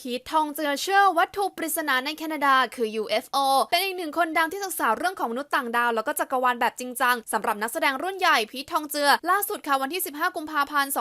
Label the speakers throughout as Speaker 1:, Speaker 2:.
Speaker 1: พีททองเจือเชื่อวัตถุปริศนาในแคนาดาคือ UFO เป็นอีกหนึ่งคนดังที่ศึกษาเรื่องของมนุษย์ต่างดาว แล้วก็จักรวาลแบบจริงจังสำหรับนักแสดงรุ่นใหญ่พีททองเจือ ล่าสุดค่ะวันที่ 15 กุมภาพันธ์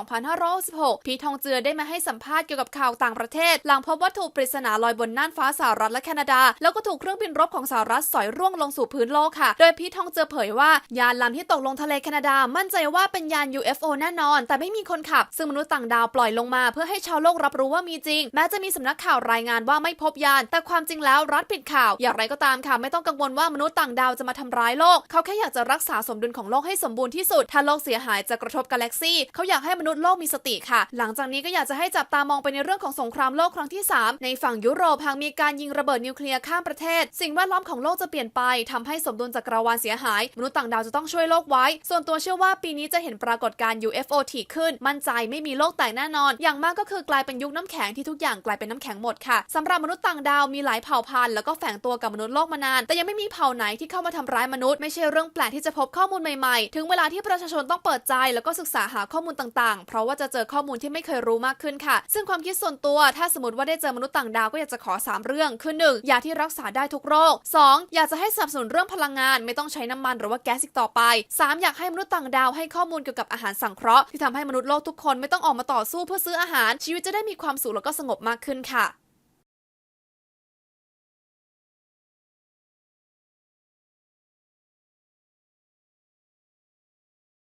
Speaker 1: 2566พีททองเจือได้มาให้สัมภาษณ์เกี่ยวกับข่าวต่างประเทศ หลังพบวัตถุปริศนาลอยบนน่านฟ้าสหรัฐและแคนาดา แล้วก็ถูกเครื่องบินรบของสหรัฐสอยร่วงลงสู่พื้นโลกค่ะ โดยพีททองเจือเผยว่ายานลำที่ตกลงทะเลแคนาดา มั่นใจว่าเป็นยาน UFO แน่นอน แต่ไม่มีคนขับ ซึ่งมนุษย์ต่างดาวปล่อยลงมา เพื่อให้ชาวโลกรับรู้ว่ามีจริง แม้จะมีสำนักข่าวรายงานว่าไม่พบยาน แต่ความจริงแล้วรัฐปิดข่าว อย่างไรก็ตามค่ะ ไม่ต้องกังวลว่ามนุษย์ต่างดาวจะมาทำร้ายโลก เขาแค่อยากจะรักษาสมดุลของโลกให้สมบูรณ์ที่สุด ถ้าโลกเสียหายจะกระทบกาแล็กซี่ เขาอยากให้มนุษย์โลกมีสติค่ะ หลังจากนี้ก็อยากจะให้จับตามองไปในเรื่องของสงครามโลกครั้งที่ 3 ในฝั่งยุโรปหากมีการยิงระเบิดนิวเคลียร์ข้ามประเทศ สิ่งแวดล้อมของโลกจะเปลี่ยนไปทำให้สมดุลจักรวาลเสียหาย มนุษย์ต่างดาวจะต้องช่วยโลกไว้ ส่วนตัวเชื่อว่าปีนี้จะเห็นปรากฏการณ์ UFO ถี่ขึ้น มั่นใจไม่มีโลกแตกแน่นอน อย่างมากก็คือกลายเป็นยุคน้ำแข็งที่ทุกอย่างกลายเป็นน้ำแข็งหมดค่ะสำหรับมนุษย์ต่างดาวมีหลายเผ่าพันธุ์แล้วก็แฝงตัวกับมนุษย์โลกมานาน แต่ยังไม่มีเผ่าไหนที่เข้ามาทำร้ายมนุษย์ไม่ใช่เรื่องแปลกที่จะพบข้อมูลใหม่ๆ ถึงเวลาที่ประชาชนต้องเปิดใจ แล้วก็ศึกษาหาข้อมูลต่างๆ เพราะว่าจะเจอข้อมูลที่ไม่เคยรู้มากขึ้นค่ะ ซึ่งความคิดส่วนตัว ถ้าสมมติว่าได้เจอมนุษย์ต่างดาวก็อยากจะขอ 3 เรื่องคือ 1. ยาที่รักษาได้ทุกโรค 2. อยากจะให้สนับสนุนเรื่องพลังงาน ไม่ต้องใช้น้ำมันหรือว่าแก๊สอีกต่อไป 3. อยากให้มนุษย์ต่างดาวให้ข้อมูลเกี่ยวกับอาหารสังเคราะห์ที่ทำให้มนุษย์โลกทุกคนไม่ต้องออกมาต่อสู้เพื่อซื้ออาหารชีวิตจะได้มีความสุขแล้วก็สงบมากขึ้นค่ะ